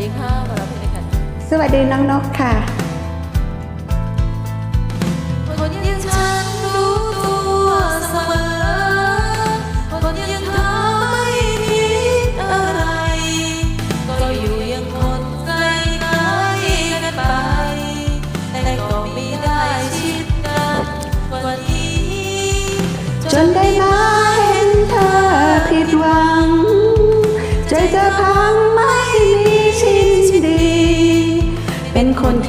ดีค่ะมารับเพลงกันสวัสดีน้องนกค่ะ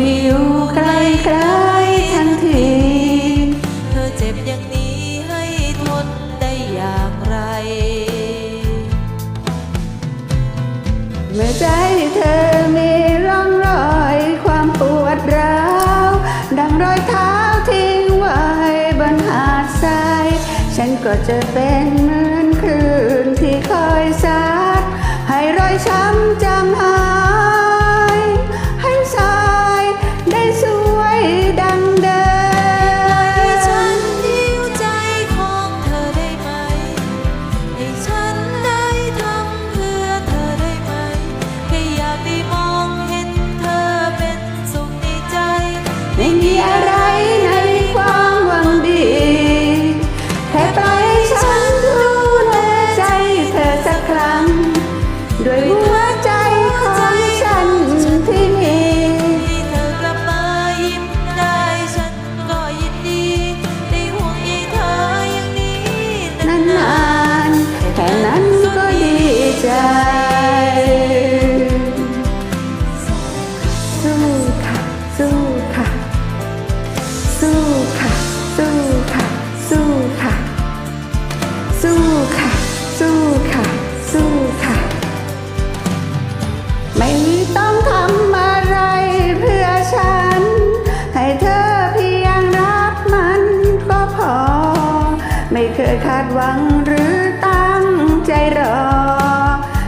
ที่อยู่ไกลไกลทันที เธอเจ็บอย่างนี้ให้ทนได้อย่างไร เมื่อใจเธอมีร่องรอยความปวดร้าวดังรอยเท้าทิ้งไว้บนหาดทราย ฉันก็จะเป็นเหมือนคลื่นที่คอยซัดให้รอยช้ำจางหา ไม่เคยคาดหวังหรือตั้งใจรอ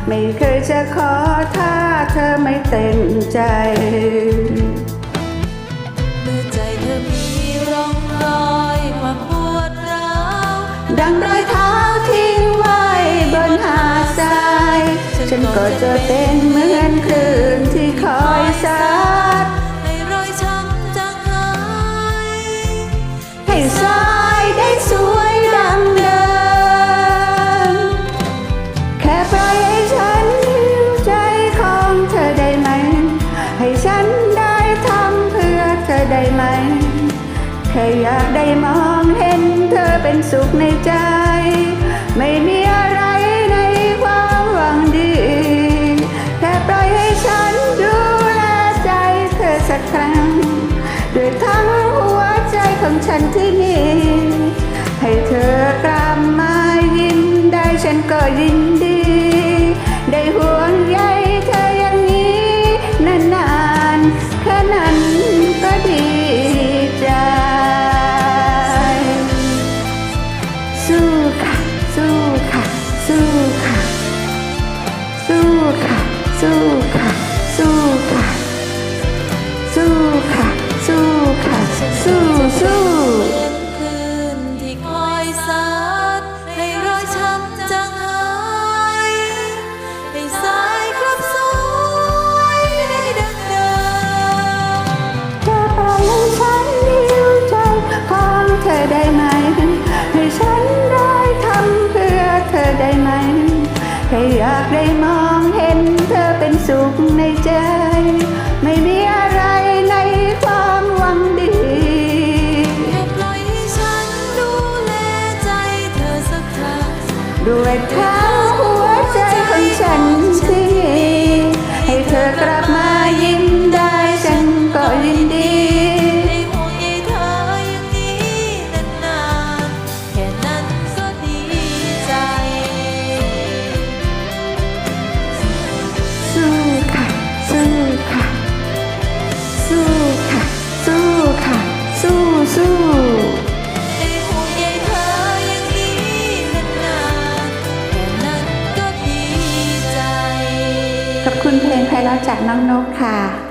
ไม่เคยจะขอถ้าเธอไม่เต็มใจเมื่อใจเธอมีร่องรอยความปวดร้าวดังรอยเท้าทิ้งไว้บนหาดทราย ฉันก็จะเป็นากได้มองเห็นเธอเป็นสุขในใจ ไม่มีอะไรในความหวังดี แค่ปล่อยให้ฉันดูแลใจเธอสักครั้งด้วยทั้งหัวใจของฉันที่มีให้เธอกลับมายิ้มได้ฉันก็ยินดี ได้ห่วงใย Ooh, หัวใจของฉันที่ให้เธอกลับมา คุณเพลงไพเราะจากน้องนกค่ะ